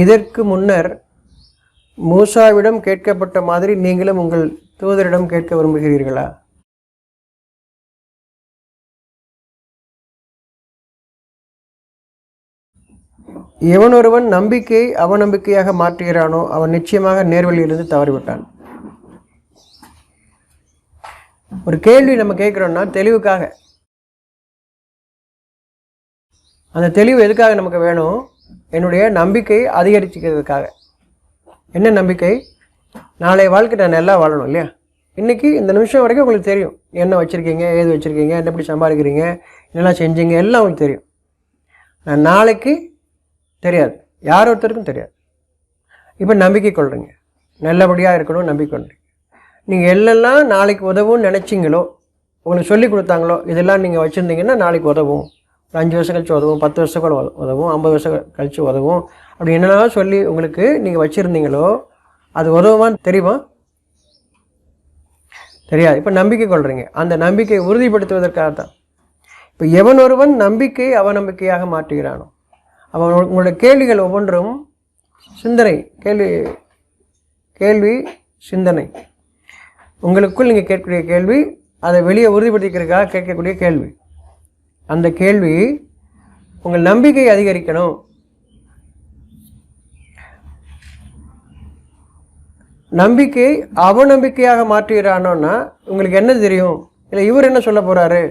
இதற்கு முன்னர் மூசாவிடம் கேட்கப்பட்ட மாதிரி நீங்களும் உங்கள் தூதரிடம் கேட்க விரும்புகிறீர்களா? எவன் ஒருவன் நம்பிக்கையை அவநம்பிக்கையாக மாற்றுகிறானோ அவன் நிச்சயமாக நேர்வழியிலிருந்து தவறிவிட்டான். ஒரு கேள்வி நம்ம கேட்குறோம்னா தெளிவுக்காக. அந்த தெளிவு எதுக்காக நமக்கு வேணும்? என்னுடைய நம்பிக்கையை அதிகரிச்சுக்கிறதுக்காக. என்ன நம்பிக்கை? நாளைய வாழ்க்கை நான் நல்லா வாழணும் இல்லையா? இன்றைக்கி இந்த நிமிஷம் வரைக்கும் உங்களுக்கு தெரியும். என்ன வச்சுருக்கீங்க ஏது வச்சுருக்கீங்க என்ன எப்படி சம்பாதிக்கிறீங்க என்னெல்லாம் செஞ்சீங்க எல்லாம் உங்களுக்கு தெரியும். நான் நாளைக்கு தெரியாது. யார் ஒருத்தருக்கும் தெரியாது. இப்போ நம்பிக்கை கொள்கிறீங்க நல்லபடியாக இருக்கணும் நம்பிக்கை கொள்றீங்க. நீங்கள் எல்லாம் நாளைக்கு உதவும்னு நினச்சிங்களோ உங்களுக்கு சொல்லி கொடுத்தாங்களோ இதெல்லாம் நீங்கள் வச்சுருந்தீங்கன்னா நாளைக்கு உதவும். ஒரு அஞ்சு வருஷம் கழிச்சு உதவும் பத்து வருஷம் கூட உதவும் ஐம்பது வருஷம் கழிச்சு உதவும். அப்படி என்னெல்லாம் சொல்லி உங்களுக்கு நீங்கள் வச்சுருந்தீங்களோ அது உதவுமான்னு தெரியுமா? தெரியாது. இப்போ நம்பிக்கை கொள்கிறீங்க அந்த நம்பிக்கையை உறுதிப்படுத்துவதற்காக தான். இப்போ எவன் ஒருவன் நம்பிக்கை அவநம்பிக்கையாக மாற்றுகிறானோ அவன் உங்களுடைய கேள்விகள் ஒவ்வொன்றும் சிந்தனை கேள்வி கேள்வி சிந்தனை. உங்களுக்குள் நீங்கள் கேட்கக்கூடிய கேள்வி அதை வெளியே உறுதிப்படுத்திக்கிறதுக்காக கேட்கக்கூடிய கேள்வி. அந்த கேள்வி உங்கள் நம்பிக்கை அதிகரிக்கணும். நம்பிக்கை அவநம்பிக்கையாக மாற்றுகிறானோன்னா உங்களுக்கு என்ன தெரியும்? இல்லை இவர் என்ன சொல்ல போகிறாரு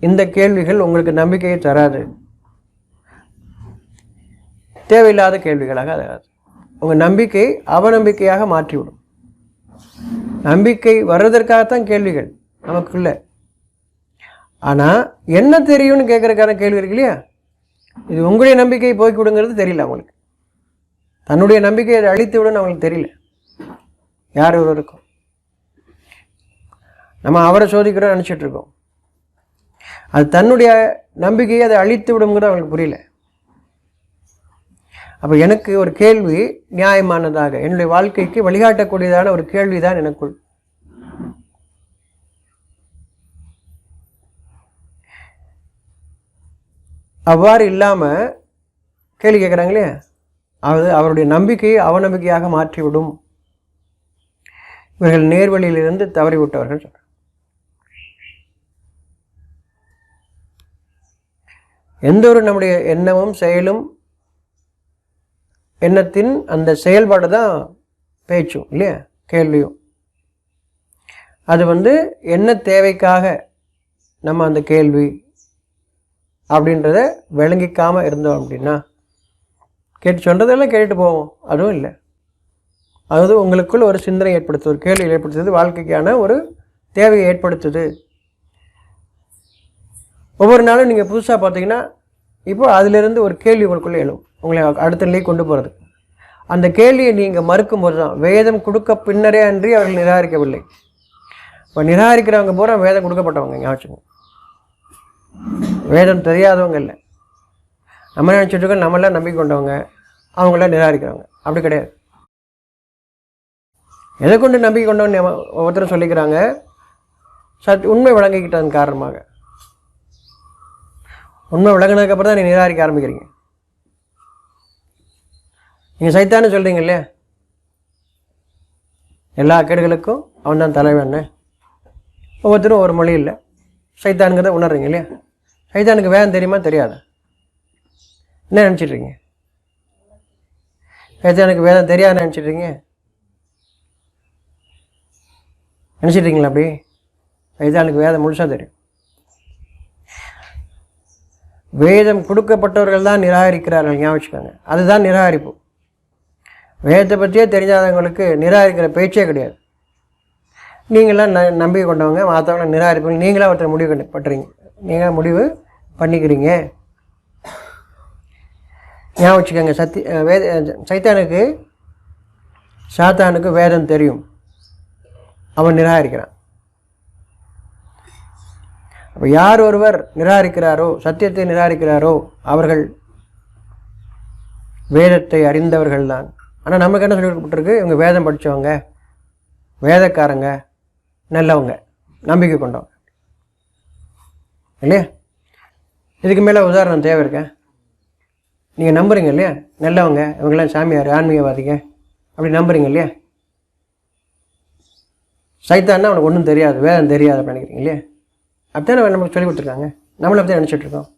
இந்த கேள்விகள் உங்களுக்கு நம்பிக்கையை தராது. தேவையில்லாத கேள்விகளாக அதாவது உங்கள் நம்பிக்கை அவநம்பிக்கையாக மாற்றிவிடும். நம்பிக்கை வர்றதற்காகத்தான் கேள்விகள் நமக்குள்ள. ஆனால் என்ன தெரியும்னு கேட்குறக்கான கேள்வி இருக்கு இல்லையா? இது உங்களுடைய நம்பிக்கையை போக்கி விடுங்கிறது தெரியல அவங்களுக்கு. தன்னுடைய நம்பிக்கையை அதை அழித்து விடுன்னு அவங்களுக்கு தெரியல. யார் ஒருவருக்கும்? நம்ம அவரை சோதிக்கிறோம் நினச்சிட்டு இருக்கோம். அது தன்னுடைய நம்பிக்கையை அதை அழித்து விடுங்கிறது அவங்களுக்கு புரியல. அப்போ எனக்கு ஒரு கேள்வி நியாயமானதாக என்னுடைய வாழ்க்கைக்கு வழிகாட்டக்கூடியதான ஒரு கேள்வி தான் எனக்குள் அவ்வாறு இல்லாமல் கேள்வி கேட்குறாங்களே அது அவருடைய நம்பிக்கையை அவநம்பிக்கையாக மாற்றிவிடும். இவர்கள் நேர்வழியிலிருந்து தவறிவிட்டவர்கள் எந்த ஒரு நம்முடைய எண்ணமும் செயலும் எண்ணத்தின் அந்த செயல்பாடு தான் பேச்சும் இல்லையா? கேள்வியும். அது வந்து என்ன தேவைக்காக நம்ம அந்த கேள்வி அப்படின்றத விளங்கிக்காமல் இருந்தோம் அப்படின்னா கேட்டு சொல்கிறதெல்லாம் கேட்டுட்டு போவோம். அதுவும் இல்லை. அது உங்களுக்குள் ஒரு சிந்தனை ஏற்படுத்துது ஒரு கேள்வி ஏற்படுத்துது வாழ்க்கைக்கான ஒரு தேவையை ஏற்படுத்துது. ஒவ்வொரு நாளும் நீங்கள் புதுசாக பார்த்தீங்கன்னா இப்போ அதிலிருந்து ஒரு கேள்வி உங்களுக்குள்ளே எழும். உங்களை அடுத்த நிலையை கொண்டு போகிறது அந்த கேள்வியை நீங்கள் மறுக்கும்போது தான் வேதம் கொடுக்க பின்னரே அன்றி அவர்கள் நிராகரிக்கவில்லை. இப்போ நிராகரிக்கிறவங்க பூரா வேதம் கொடுக்கப்பட்டவங்க ஞாபகம் வேதம் தெரியாதவங்க இல்லை. நம்ம நினச்சிட்டு இருக்கோம் நம்மளாம் நம்பிக்கை கொண்டவங்க. அவங்களாம் நிராகரிக்கிறாங்க அப்படி கிடையாது. எதை கொண்டு நம்பிக்கை கொண்டவங்க ஒவ்வொருத்தரும் சொல்லிக்கிறாங்க? சத் உண்மை விளங்கிக்கிட்டதன் காரணமாக. உண்மை விளங்கினதுக்கப்புறம் தான் நீங்கள் நிராகரிக்க ஆரம்பிக்கிறீங்க. நீங்கள் சைத்தானு சொல்கிறீங்க இல்லையா? எல்லா கேடுகளுக்கும் அவன் தான் தலைவன் ஒவ்வொருத்தரும் ஒரு மொழி இல்லை. சைத்தானுங்கிறத உணர்றீங்க இல்லையா? சைத்தானுக்கு வேதம் தெரியுமா? தெரியாது. என்ன நினச்சிட்றீங்க சைத்தானுக்கு வேதம் தெரியாது நினச்சிட்றீங்க நினச்சிட்றீங்களா அப்படி? சைத்தானுக்கு வேதம் முழுசாக தெரியும். வேதம் கொடுக்கப்பட்டவர்கள் தான் நிராகரிக்கிறார்கள். ஞாபகம் அதுதான் நிராகரிப்பு. வேதத்தை பற்றியே தெரிஞ்சாதவங்களுக்கு நிராகரிக்கிற பேச்சே கிடையாது. நீங்களாம் ந நம்பிக்கை கொண்டவங்க மற்றவங்க நிராகரிப்பீங்க நீங்களாக ஒருத்தர் முடிவு கண்டு பண்ணுறீங்க நீங்களாக முடிவு பண்ணிக்கிறீங்க. ஞாபகம் வச்சுக்கோங்க சத்தி வேத சைத்தானுக்கு சாத்தானுக்கு வேதம் தெரியும். அவன் நிராகரிக்கிறான். அப்போ யார் ஒருவர் நிராகரிக்கிறாரோ சத்தியத்தை நிராகரிக்கிறாரோ அவர்கள் வேதத்தை அறிந்தவர்கள் தான் ஆனால் நமக்கு என்ன சொல்லி கொடுக்கப்பட்டிருக்கு இவங்க வேதம் படித்தவங்க வேதக்காரங்க நல்லவங்க நம்பிக்கை கொண்டவங்க. இல்லையா? இதுக்கு மேலே உதாரணம் தேவை இருக்கேன் நீங்கள் நம்புறீங்க இல்லையா? நல்லவங்க இவங்கெல்லாம் சாமியார் ஆன்மீகவாதிங்க அப்படி நம்புறீங்க இல்லையா? சைத்தான்னா அவனுக்கு ஒன்றும் தெரியாது வேதம் தெரியாது அப்படின்னு நினைக்கிறீங்க இல்லையா? அப்படித்தான் நமக்கு சொல்லி கொடுத்துருக்காங்க? நம்மளும் அப்படி நினச்சிட்ருக்கோம்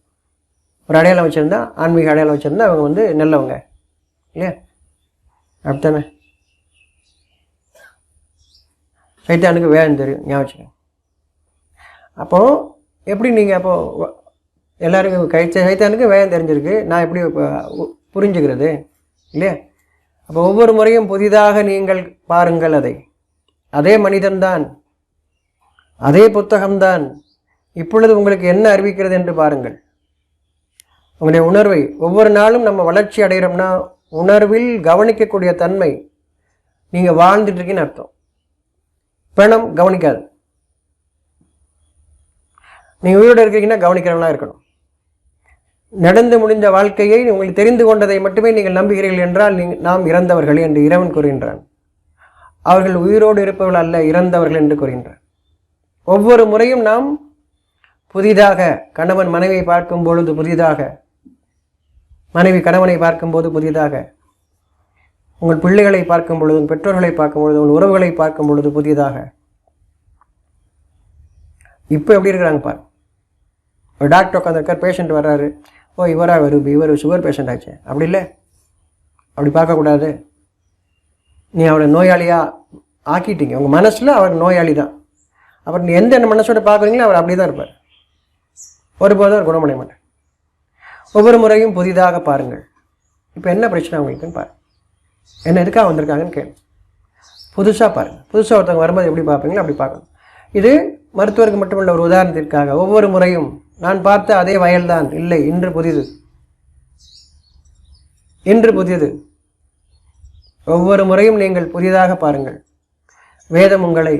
ஒரு அடையாளம் வச்சுருந்தா ஆன்மீக அடையாளம் வச்சுருந்தா அவங்க வந்து நல்லவங்க இல்லையா? அப்படித்தானே? சைத்தானுக்கு வேதம் தெரியும் ஞாபகம் அப்போது எப்படி நீங்கள் அப்போது எல்லாருக்கும் கை சைத்தானுக்கு வேதம் தெரிஞ்சிருக்கு நான் எப்படி புரிஞ்சுக்கிறது? இல்லையா? அப்போ ஒவ்வொரு முறையும் புதிதாக நீங்கள் பாருங்கள் அதை. அதே மனிதன்தான். அதே புத்தகம்தான். இப்பொழுது உங்களுக்கு என்ன அறிவிக்கிறது என்று பாருங்கள். உங்களுடைய உணர்வை ஒவ்வொரு நாளும் நம்ம வளர்ச்சி அடைகிறோம்னா உணர்வில் கவனிக்கக்கூடிய தன்மை நீங்கள் வாழ்ந்துட்டு இருக்கீங்கன்னு அர்த்தம். பிரணம் கவனிக்காது. நீங்கள் உயிரோடு இருக்கிறீங்கன்னா கவனிக்கிறவங்களா இருக்கணும். நடந்து முடிந்த வாழ்க்கையை உங்களுக்கு தெரிந்து கொண்டதை மட்டுமே நீங்கள் நம்புகிறீர்கள் என்றால் நீங்கள் நாம் இறந்தவர்கள் என்று இறைவன் கூறுகின்றான். அவர்கள் உயிரோடு இருப்பவர்கள் அல்ல இறந்தவர்கள் என்று கூறுகின்றான். ஒவ்வொரு முறையும் நாம் புதிதாக கணவன் மனைவியை பார்க்கும் பொழுது புதிதாக மனைவி கணவனை பார்க்கும்போது புதிதாக உங்கள் பிள்ளைகளை பார்க்கும் பொழுது உங்கள் பெற்றோர்களை பார்க்கும் பொழுது உங்கள் உறவுகளை பார்க்கும் பொழுது புதிதாக இப்போ எப்படி இருக்கிறாங்க பாரு. ஒரு டாக்டர் உட்காந்துருக்கார் பேஷண்ட் வர்றாரு. ஓ இவராக வரும் இவர் சுகர் பேஷண்ட் ஆச்சு. அப்படி இல்லை. அப்படி பார்க்கக்கூடாது. நீ அவனை நோயாளியாக ஆக்கிட்டீங்க. உங்கள் மனசில் அவர் நோயாளி தான். அப்புறம் நீ எந்த மனசோட பார்க்குறீங்களோ அவர் அப்படி தான் இருப்பார். ஒருபோதும் அவர் குணமடைய மாட்டார். ஒவ்வொரு முறையும் புதிதாக பாருங்கள். இப்போ என்ன பிரச்சனை உங்களுக்குன்னு பாருங்கள் என்ன எதுக்காக வந்திருக்காங்கன்னு கேளு. புதுசாக பாருங்கள் புதுசாக ஒருத்தவங்க வரும்போது எப்படி பார்ப்பீங்களோ அப்படி பார்க்கணும். இது மருத்துவருக்கு மட்டுமல்ல ஒரு உதாரணத்திற்காக ஒவ்வொரு முறையும் நான் பார்த்த அதே வயல்தான். இல்லை இன்று புதிது. இன்று புதியது ஒவ்வொரு முறையும் நீங்கள் புதிதாக பாருங்கள். வேதம் உங்களை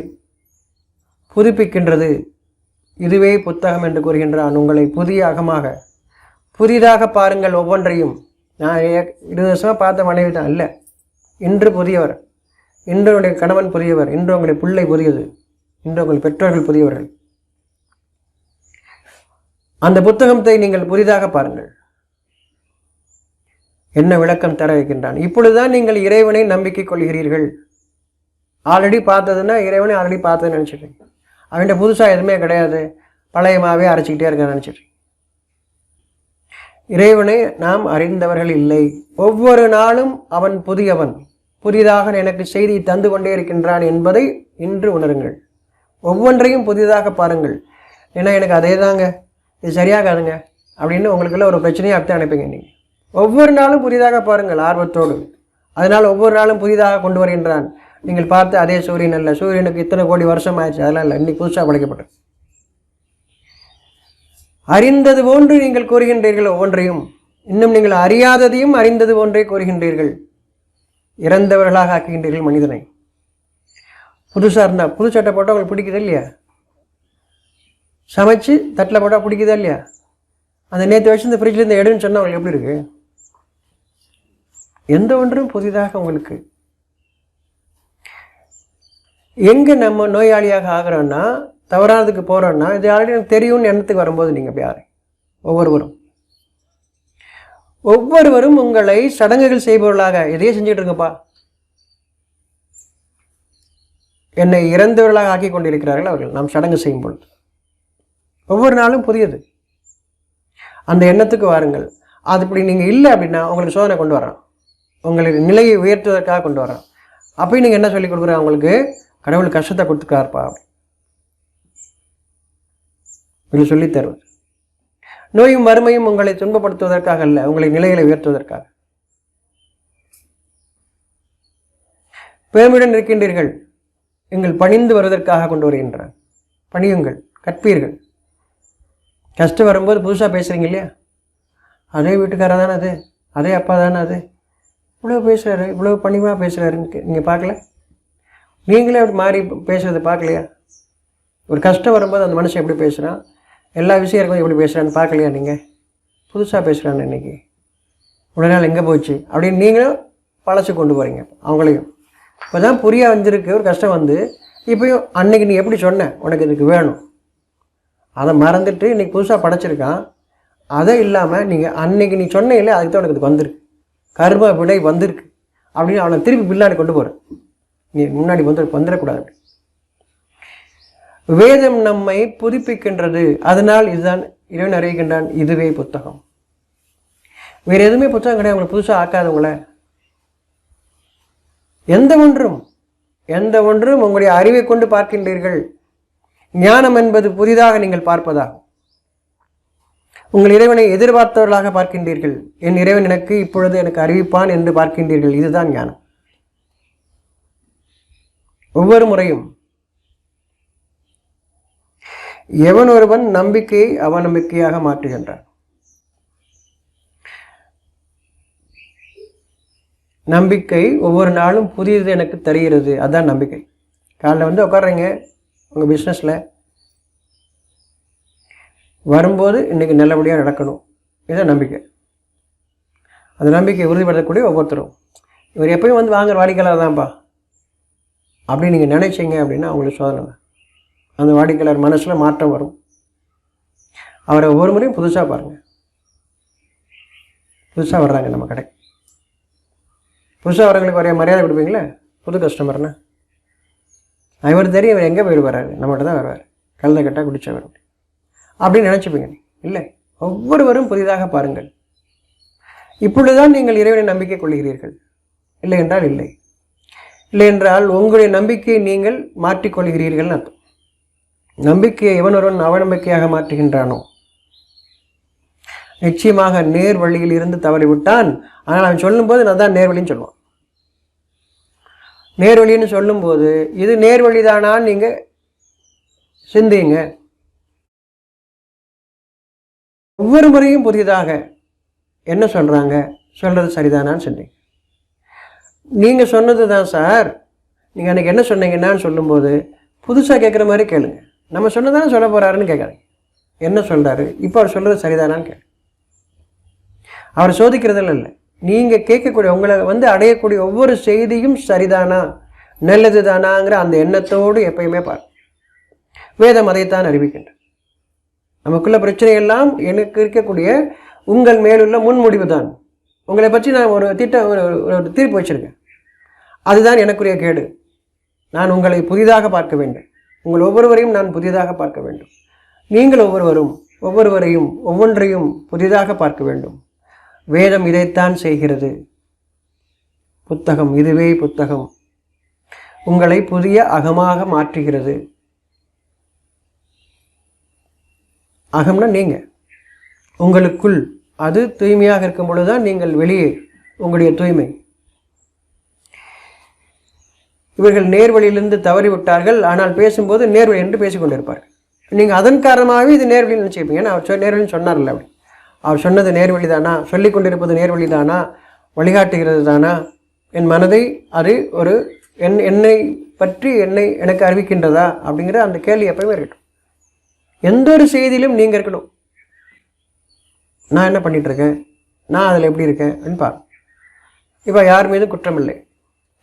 புதுப்பிக்கின்றது. இதுவே புத்தகம் என்று கூறுகின்றான். உங்களை புதிய அகமாக புதிதாக பாருங்கள் ஒவ்வொன்றையும். நான் இருபது வருஷமாக பார்த்த மனைவி தான் இல்லை. இன்று புதியவர். இன்று உங்களுடைய கணவன் புதியவர். இன்று உங்களுடைய பிள்ளை புதியது. இன்று உங்கள் பெற்றோர்கள் புதியவர்கள். அந்த புத்தகத்தை நீங்கள் புதிதாக பாருங்கள். என்ன விளக்கம் தர வைக்கின்றான்? இப்பொழுதுதான் நீங்கள் இறைவனை நம்பிக்கை கொள்கிறீர்கள். ஆல்ரெடி பார்த்ததுன்னா இறைவனை ஆல்ரெடி பார்த்ததுன்னு நினச்சிட்றீங்க அவன்கிட்ட புதுசாக எதுவுமே கிடையாது. பழையமாகவே அரைச்சிக்கிட்டே இருக்க நினச்சிட்றீங்க இறைவனை நாம் அறிந்தவர்கள் இல்லை. ஒவ்வொரு நாளும் அவன் புதியவன். புதிதாக எனக்கு செய்தி தந்து கொண்டே இருக்கின்றான் என்பதை இன்று உணருங்கள். ஒவ்வொன்றையும் புதிதாக பாருங்கள். ஏன்னா எனக்கு அதே தாங்க. இது சரியாகாதுங்க. அப்படின்னு உங்களுக்குள்ள ஒரு பிரச்சனையை அப்படி அனுப்புங்க நீங்கள் ஒவ்வொரு நாளும் புதிதாக பாருங்கள் ஆர்வத்தோடு. அதனால் ஒவ்வொரு நாளும் புதிதாக கொண்டு வருகின்றான். நீங்கள் பார்த்து அதே சூரியன் அல்ல. சூரியனுக்கு இத்தனை கோடி வருஷம் ஆயிடுச்சு. அதெல்லாம் இல்லை. இன்னைக்கு புதுசாக படைக்கப்பட்டது அறிந்தது போன்று நீங்கள் கூறுகின்றீர்கள் ஒவ்வொன்றையும். இன்னும் நீங்கள் அறியாததையும் அறிந்தது போன்றே கூறுகின்றீர்கள். இறந்தவர்களாக ஆக்குகின்றீர்கள் மனிதனை. புதுசாக இருந்தால் புது சட்டை போட்டால் உங்களுக்கு பிடிக்குதா இல்லையா? சமைச்சு தட்டில் போட்டால் பிடிக்குதா இல்லையா? அந்த நேற்று வச்சு இந்த ஃப்ரிட்ஜில் எடுன்னு சொன்னால் உங்களுக்கு எப்படி இருக்கு? எந்த ஒன்றும் புதிதாக உங்களுக்கு. எங்கே நம்ம நோயாளியாக ஆகிறோன்னா தவறானதுக்கு போகிறோன்னா இது ஆல்ரெடி எனக்கு தெரியும்னு எண்ணத்துக்கு வரும்போது நீங்கள் யார்? ஒவ்வொருவரும். ஒவ்வொருவரும் உங்களை சடங்குகள் செய்பவர்களாக இதையே செஞ்சுட்டு இருங்கப்பா என்னை இறந்தவர்களாக ஆக்கி கொண்டிருக்கிறார்கள் அவர்கள். நாம் சடங்கு செய்யும் பொழுது. ஒவ்வொரு நாளும் புதியது. அந்த எண்ணத்துக்கு வாருங்கள். அது இப்படி நீங்கள் இல்லை அப்படின்னா உங்களுக்கு சோதனை கொண்டு வரான் உங்களுக்கு நிலையை உயர்த்துவதற்காக கொண்டு வரான் அப்பயும் நீங்கள் என்ன சொல்லி கொடுக்குறேன் உங்களுக்கு கடவுள் கஷ்டத்தை கொடுத்துக்காருப்பா என்று சொல்லித் தருவார். நோயும் வறுமையும் உங்களை துன்பப்படுத்துவதற்காக அல்ல உங்களை நிலைகளை உயர்த்துவதற்காக. பெருமையுடன் இருக்கின்றீர்கள் எங்கள் பணிந்து வருவதற்காக கொண்டு வருகின்றார். பணியுங்கள் கற்பீர்கள். கஷ்டம் வரும்போது புதுசாக பேசுகிறீங்க இல்லையா? அதே வீட்டுக்காரர் தானே அது? அதே அப்பா தானே அது? இவ்வளோ பேசுகிறாரு இவ்வளோ பணிவாக பேசுகிறாருன்னு நீங்கள் பார்க்கல? நீங்களே அப்படி மாறி பேசுகிறத பார்க்கலையா? ஒரு கஷ்டம் வரும்போது அந்த மனுஷன் எப்படி பேசுகிறான் எல்லா விஷயம் இருக்கும் எப்படி பேசுகிறான்னு பார்க்கலையா நீங்கள் புதுசாக பேசுகிறான்னு இன்னைக்கு. உடனே நாள் எங்கே போச்சு? அப்படின்னு நீங்களும் பழச்சு கொண்டு போகிறீங்க அவங்களையும். இப்போ தான் புரிய வந்திருக்கு ஒரு கஷ்டம் வந்து. இப்போயும் அன்னைக்கு நீ எப்படி சொன்ன? உனக்கு இதுக்கு வேணும். அதை மறந்துட்டு இன்னைக்கு புதுசாக படைச்சிருக்கான். அதை இல்லாமல் நீங்கள் அன்னைக்கு நீ சொன்னீங்களே அதுக்கு தான் உனக்கு இது வந்திருக்கு. கர்ம விடை வந்திருக்கு. அப்படின்னு அவனை திருப்பி பின்னாடி கொண்டு போகிறேன் நீ முன்னாடி வந்து வந்துடக்கூடாது. வேதம் நம்மை புதுப்பிக்கின்றது. அதனால் இதுதான் இறைவன் அறிவிக்கின்றான் இதுவே புத்தகம். வேறு எதுவுமே புத்தகம் கிடையாது. உங்களை புதுசாக ஆக்காதவங்கள எந்த ஒன்றும் எந்த ஒன்றும் உங்களுடைய அறிவை கொண்டு பார்க்கின்றீர்கள். ஞானம் என்பது புதிதாக நீங்கள் பார்ப்பதாகும். உங்கள் இறைவனை எதிர்பார்த்தவர்களாக பார்க்கின்றீர்கள். என் இறைவன் எனக்கு இப்பொழுது எனக்கு அறிவிப்பான் என்று பார்க்கின்றீர்கள். இதுதான் ஞானம். ஒவ்வொரு முறையும் எவன் ஒருவன் நம்பிக்கையை அவநம்பிக்கையாக மாற்றுகின்றான்? நம்பிக்கை ஒவ்வொரு நாளும் புதியது எனக்கு தெரிகிறது. அதுதான் நம்பிக்கை. காலைல வந்து உட்காடுறீங்க உங்கள் பிஸ்னஸில் வரும்போது இன்றைக்கி நல்லபடியாக நடக்கணும். இதுதான் நம்பிக்கை. அந்த நம்பிக்கையை உறுதிப்படுத்தக்கூடிய ஒவ்வொருத்தரும். இவர் எப்பயும் வந்து வாங்குற வாடிக்கையாளர் தான்ப்பா. அப்படின்னு நீங்கள் நினைச்சிங்க அப்படின்னா அவங்களுக்கு சோதனை தான். அந்த வாடிக்கையாளர் மனசில் மாற்றம் வரும். அவரை ஒவ்வொரு முறையும் புதுசாக பாருங்கள் புதுசாக வர்றாங்க நம்ம கடை. புதுசாக வரவங்களுக்கு ஒரே மரியாதை கொடுப்பீங்களே? புது கஸ்டமர்னா? இவர் தெரியும் இவர் எங்கே போயிடுவார் நம்மகிட்ட தான் வருவார். கழுத கட்டாக குடிச்சவர். அப்படின்னு நினச்சிப்பீங்க இல்லை. ஒவ்வொருவரும் புதிதாக பாருங்கள். இப்பொழுதுதான் நீங்கள் இறைவனை நம்பிக்கை கொள்கிறீர்கள். இல்லை என்றால் இல்லை. இல்லை என்றால் உங்களுடைய நம்பிக்கையை நீங்கள் மாற்றிக்கொள்கிறீர்கள் அர்த்தம். நம்பிக்கையை எவன் ஒருவன் அவநம்பிக்கையாக மாற்றுகின்றானோ? நிச்சயமாக நேர் வழியில் இருந்து தவறிவிட்டான். ஆனால் அவன் சொல்லும்போது நான் தான் நேர்வழின்னு சொல்லுவான். நேர்வழின்னு சொல்லும்போது இது நேர்வழிதானான்னு நீங்கள் சிந்திங்க. ஒவ்வொரு முறையும் புதிதாக என்ன சொல்கிறாங்க சொல்கிறது சரிதானான்னு சொன்னீங்க நீங்கள் சொன்னது தான் சார். நீங்கள் அன்றைக்கி என்ன சொன்னீங்கன்னான்னு சொல்லும்போது புதுசாக கேட்குற மாதிரி கேளுங்கள் நம்ம சொன்னதானே சொல்ல போகிறாருன்னு கேட்குறாங்க என்ன சொல்கிறாரு இப்போ அவர் சொல்கிறது சரிதானான்னு கேட்க அவர் சோதிக்கிறதுல இல்லை. நீங்கள் கேட்கக்கூடிய உங்களை வந்து அடையக்கூடிய ஒவ்வொரு செய்தியும் சரிதானா? நல்லது தானாங்கிற அந்த எண்ணத்தோடு எப்பயுமே பாரு வேதம் அதைத்தான் அறிவிக்கின்ற நமக்குள்ள பிரச்சனை எல்லாம் எனக்கு இருக்கக்கூடிய உங்கள் மேலுள்ள முன்முடிவு தான். உங்களை பற்றி நான் ஒரு திட்டம் ஒரு ஒரு தீர்ப்பு வச்சுருக்கேன். அதுதான் எனக்குரிய கேடு. நான் உங்களை புதிதாக பார்க்க வேண்டும். உங்கள் ஒவ்வொருவரையும் நான் புதிதாக பார்க்க வேண்டும். நீங்கள் ஒவ்வொருவரும் ஒவ்வொருவரையும் ஒவ்வொன்றையும் புதிதாக பார்க்க வேண்டும். வேதம் இதைத்தான் செய்கிறது. புத்தகம் இதுவே புத்தகம். உங்களை புதிய அகமாக மாற்றுகிறது. அகம்னா நீங்கள் உங்களுக்குள் அது தூய்மையாக இருக்கும் பொழுது தான் நீங்கள் வெளியே உங்களுடைய தூய்மை. இவர்கள் நேர்வழியிலிருந்து தவறிவிட்டார்கள். ஆனால் பேசும்போது நேர்வழி என்று பேசிக்கொண்டிருப்பார்கள். நீங்கள் அதன் காரணமாகவே இது நேர்வழி நினச்சிப்பீங்க ஏன்னா அவர் சொ- நேர்வழின்னு சொன்னார்ல அப்படி அவர் சொன்னது நேர்வழி தானா சொல்லி கொண்டிருப்பது நேர்வழி தானா வழிகாட்டுகிறது தானா என் மனதை அது ஒரு என் என்னை பற்றி என்னை எனக்கு அறிவிக்கின்றதா? அப்படிங்கிற அந்த கேள்வி எப்பவுமே இருக்கட்டும். எந்த ஒரு செய்தியிலும் நீங்கள் இருக்கணும். நான் என்ன பண்ணிகிட்ருக்கேன் நான் அதில் எப்படி இருக்கேன்? அப்படின்னு பாரு இப்போ யார் மீதும் குற்றம் இல்லை.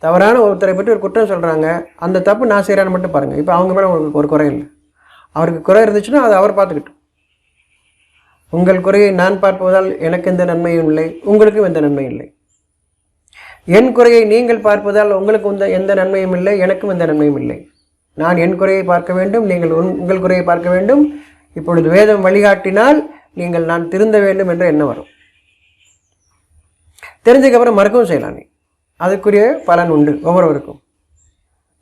தவறான ஒருத்தரை பற்றி ஒரு குற்றம் சொல்கிறாங்க அந்த தப்பு நான் செய்கிறேன்னு மட்டும் பாருங்கள் இப்போ அவங்க மேலே உங்களுக்கு ஒரு குறை இல்லை. அவருக்கு குறை இருந்துச்சுன்னா அதை அவர் பார்த்துக்கிட்டோம். உங்கள் குறையை நான் பார்ப்பதால் எனக்கு எந்த நன்மையும் இல்லை உங்களுக்கும் எந்த நன்மையும் இல்லை. என் குறையை நீங்கள் பார்ப்பதால் உங்களுக்கு இந்த எந்த நன்மையும் இல்லை எனக்கும் எந்த நன்மையும் இல்லை. நான் என் குறையை பார்க்க வேண்டும் நீங்கள் உன்- உங்கள் குறையை பார்க்க வேண்டும். இப்பொழுது வேதம் வழிகாட்டினால் நீங்கள் நான் திருந்த வேண்டும் என்ற எண்ணம் வரும். தெரிஞ்சதுக்கப்புறம் மறக்கவும் செய்யலாம் நீ. அதுக்குரிய பலன் உண்டு ஒவ்வொருவருக்கும்.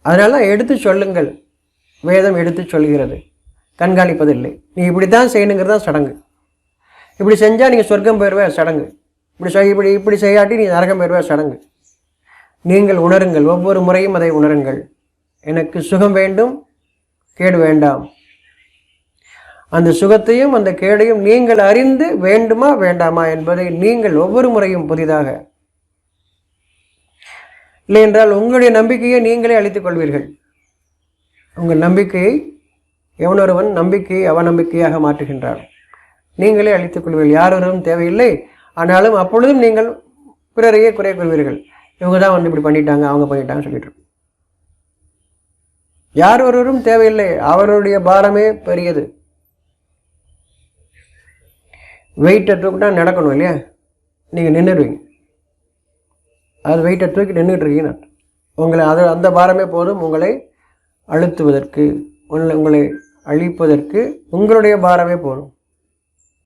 அதனால தான் எடுத்து சொல்லுங்கள். வேதம் எடுத்து சொல்கிறது. கண்காணிப்பதில்லை. நீ இப்படி தான் செய்யணுங்கிறது தான் சடங்கு. இப்படி செஞ்சால் நீங்கள் சொர்க்கம் போயிடுவே சடங்கு. இப்படி செய் இப்படி இப்படி செய்யாட்டி நீ நரகம் போயிடுவே சடங்கு. நீங்கள் உணருங்கள். ஒவ்வொரு முறையும் அதை உணருங்கள். எனக்கு சுகம் வேண்டும் கேடு வேண்டாம். அந்த சுகத்தையும் அந்த கேடையும் நீங்கள் அறிந்து வேண்டுமா வேண்டாமா என்பதை நீங்கள் ஒவ்வொரு முறையும் புதிதாக இல்லை என்றால் உங்களுடைய நம்பிக்கையை நீங்களே அழித்துக் கொள்வீர்கள். உங்கள் நம்பிக்கையை எவனொருவன் நம்பிக்கையை அவநம்பிக்கையாக மாற்றுகின்றான்? நீங்களே அழித்துக் கொள்வீர்கள். யாரொருவரும் தேவையில்லை. ஆனாலும் அப்பொழுதும் நீங்கள் பிறரையே குறை கொள்வீர்கள். இவங்க தான் வந்து இப்படி பண்ணிட்டாங்க அவங்க பண்ணிட்டாங்கன்னு சொல்லிட்டு யார் ஒருவரும் தேவையில்லை. அவருடைய பாரமே பெரியது. வெயிட்டை தூக்கிட்டா நடக்கணும் இல்லையா? நீங்கள் நின்றுடுவீங்க அது வெயிட்டை தூக்கி நின்றுட்டு இருக்கீங்க உங்களை அது அந்த பாரமே போதும். உங்களை அழுத்துவதற்கு உங்களை உங்களை அழிப்பதற்கு உங்களுடைய பாரமே போதும்.